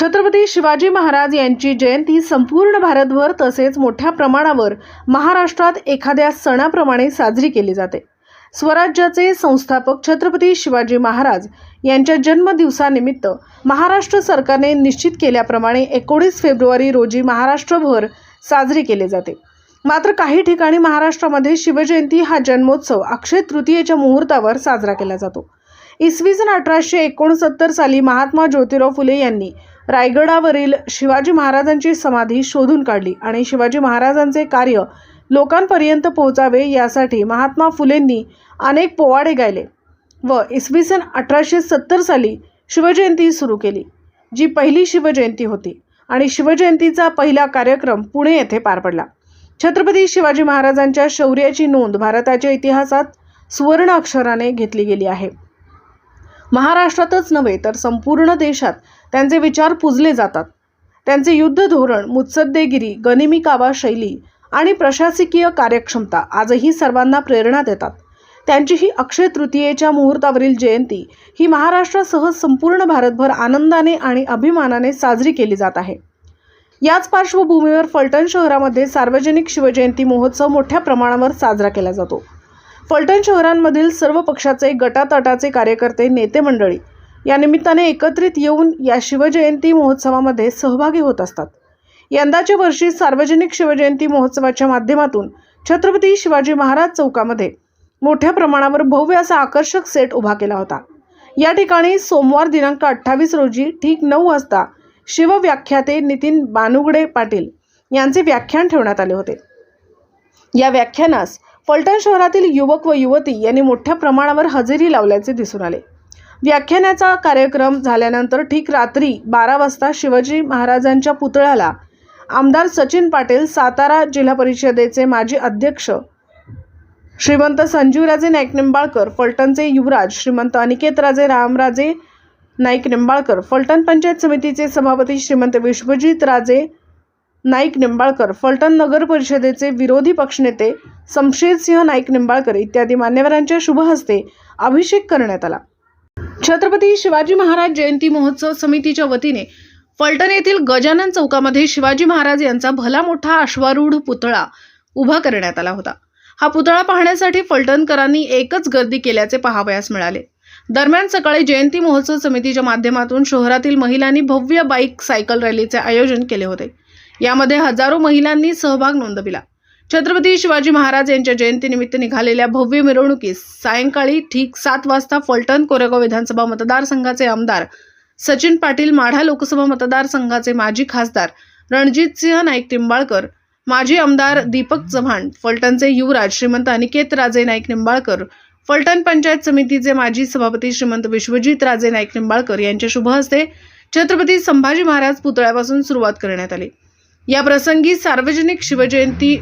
छत्रपती शिवाजी महाराज यांची जयंती संपूर्ण भारतभर तसेच मोठ्या प्रमाणावर महाराष्ट्रात एखाद्या सणाप्रमाणे साजरी केली जाते. स्वराज्याचे संस्थापक छत्रपती शिवाजी महाराज यांच्या जन्मदिवसानिमित्त महाराष्ट्र सरकारने निश्चित केल्याप्रमाणे एकोणीस फेब्रुवारी रोजी महाराष्ट्रभर साजरी केले जाते. मात्र काही ठिकाणी महाराष्ट्रामध्ये शिवजयंती हा जन्मोत्सव अक्षय तृतीयेच्या मुहूर्तावर साजरा केला जातो. इसवी सन अठराशे एकोणसत्तर साली महात्मा ज्योतिराव फुले यांनी रायगडावरील शिवाजी महाराजांची समाधी शोधून काढली आणि शिवाजी महाराजांचे कार्य लोकांपर्यंत पोहोचावे यासाठी महात्मा फुलेंनी अनेक पोवाडे गायले व इसवी सन अठराशे सत्तर साली शिवजयंती सुरू केली जी पहिली शिवजयंती होती आणि शिवजयंतीचा पहिला कार्यक्रम पुणे येथे पार पडला. छत्रपती शिवाजी महाराजांच्या शौर्याची नोंद भारताच्या इतिहासात सुवर्ण अक्षराने घेतली गेली आहे. महाराष्ट्रातच नव्हे तर संपूर्ण देशात त्यांचे विचार पुजले जातात. त्यांचे युद्ध धोरण मुत्सद्देगिरी गनिमी शैली आणि प्रशासकीय कार्यक्षमता आजही सर्वांना प्रेरणा देतात. त्यांची ही अक्षय तृतीयेच्या मुहूर्तावरील जयंती ही महाराष्ट्रासह संपूर्ण भारतभर आनंदाने आणि अभिमानाने साजरी केली जात आहे. याच पार्श्वभूमीवर फलटण शहरामध्ये सार्वजनिक शिवजयंती महोत्सव मोठ्या प्रमाणावर साजरा केला जातो. फलटण शहरांमधील सर्व पक्षाचे गटातटाचे कार्यकर्ते नेते मंडळी या निमित्ताने एकत्रित येऊन या शिवजयंती महोत्सवामध्ये सहभागी होत असतात. यंदाच्या वर्षी सार्वजनिक शिवजयंती महोत्सवाच्या माध्यमातून छत्रपती शिवाजी महाराज चौकामध्ये मोठ्या प्रमाणावर भव्य असा आकर्षक सेट उभा केला होता. या ठिकाणी सोमवार दिनांक अठ्ठावीस रोजी ठीक नऊ वाजता शिवव्याख्याते नितीन बानुगडे पाटील यांचे व्याख्यान ठेवण्यात आले होते. या व्याख्यानास फलटण शहरातील युवक व युवती यांनी मोठ्या प्रमाणावर हजेरी लावल्याचे दिसून आले. व्याख्यानाचा कार्यक्रम झाल्यानंतर ठीक रात्री बारा वाजता शिवाजी महाराजांच्या पुतळ्याला आमदार सचिन पाटील सातारा जिल्हा परिषदेचे माजी अध्यक्ष श्रीमंत संजीवराजे नाईक निंबाळकर फलटणचे युवराज श्रीमंत अनिकेतराजे रामराजे नाईक निंबाळकर फलटण पंचायत समितीचे सभापती श्रीमंत विश्वजित राजे नाईक निंबाळकर फलटण नगर परिषदेचे विरोधी पक्षनेते शमशेरसिंह नाईक निंबाळकर इत्यादी मान्यवरांच्या शुभहस्ते अभिषेक करण्यात आला. छत्रपती शिवाजी महाराज जयंती महोत्सव समितीच्या वतीने फलटण येथील गजानन चौकामध्ये शिवाजी महाराज यांचा भला मोठा अश्वारूढ पुतळा उभा करण्यात आला होता. हा पुतळा पाहण्यासाठी फलटणकरांनी एकच गर्दी केल्याचे पाहावयास मिळाले. दरम्यान सकाळी जयंती महोत्सव समितीच्या माध्यमातून शहरातील महिलांनी भव्य बाईक सायकल रॅलीचे आयोजन केले होते. यामध्ये हजारो महिलांनी सहभाग नोंदविला. छत्रपती शिवाजी महाराज यांच्या जयंतीनिमित्त निघालेल्या भव्य मिरवणुकीस सायंकाळी ठीक सात वाजता फलटण कोरेगाव विधानसभा मतदारसंघाचे आमदार सचिन पाटील माढा लोकसभा मतदारसंघाचे माजी खासदार रणजितसिंह नाईक निंबाळकर माजी आमदार दीपक चव्हाण फलटणचे युवराज श्रीमंत अनिकेत राजे नाईक निंबाळकर फलटण पंचायत समितीचे माजी सभापती श्रीमंत विश्वजित राजे नाईक निंबाळकर यांच्या शुभहस्ते छत्रपती संभाजी महाराज पुतळ्यापासून सुरुवात करण्यात आली. या प्रसंगी सार्वजनिक शिवजयंती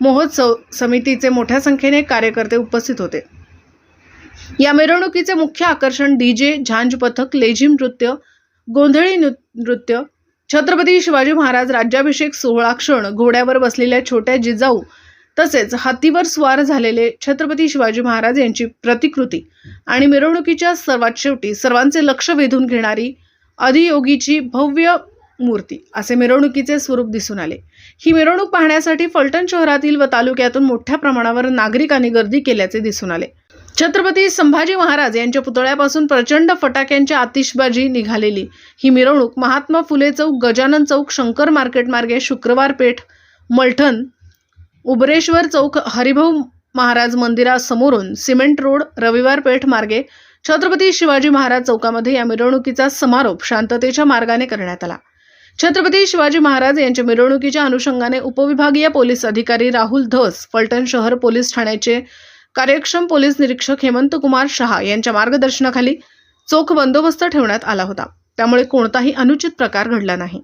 महोत्सव समितीचे मोठ्या संख्येने कार्यकर्ते उपस्थित होते. या मिरवणुकीचे मुख्य आकर्षण डीजे झांज पथक लेझिम नृत्य गोंधळी नृ- नृत्य छत्रपती शिवाजी महाराज राज्याभिषेक सोहळा क्षण घोड्यावर बसलेल्या छोट्या जिजाऊ तसेच हातीवर स्वार झालेले छत्रपती शिवाजी महाराज यांची प्रतिकृती आणि मिरवणुकीच्या सर्वात शेवटी सर्वांचे लक्ष वेधून घेणारी अधियोगीची भव्य मूर्ती असे मिरवणुकीचे स्वरूप दिसून आले. ही मिरवणूक पाहण्यासाठी फलटण शहरातील व तालुक्यातून मोठ्या प्रमाणावर नागरिकांनी गर्दी केल्याचे दिसून आले. छत्रपती संभाजी महाराज यांच्या पुतळ्यापासून प्रचंड फटाक्यांची आतिषबाजी निघालेली. ही मिरवणूक महात्मा फुले चौक गजानन चौक शंकर मार्केट मार्गे शुक्रवार पेठ मलठण उबरेश्वर चौक हरिभाऊ महाराज मंदिरासमोरून सिमेंट रोड रविवार पेठ मार्गे छत्रपती शिवाजी महाराज चौकामध्ये या मिरवणुकीचा समारोप शांततेच्या मार्गाने करण्यात आला. छत्रपती शिवाजी महाराज यांच्या मिरवणुकीच्या अनुषंगाने उपविभागीय पोलीस अधिकारी राहुल धस फलटण शहर पोलीस ठाण्याचे कार्यक्षम पोलीस निरीक्षक हेमंत कुमार शहा यांच्या मार्गदर्शनाखाली चोख बंदोबस्त ठेवण्यात आला होता. त्यामुळे कोणताही अनुचित प्रकार घडला नाही.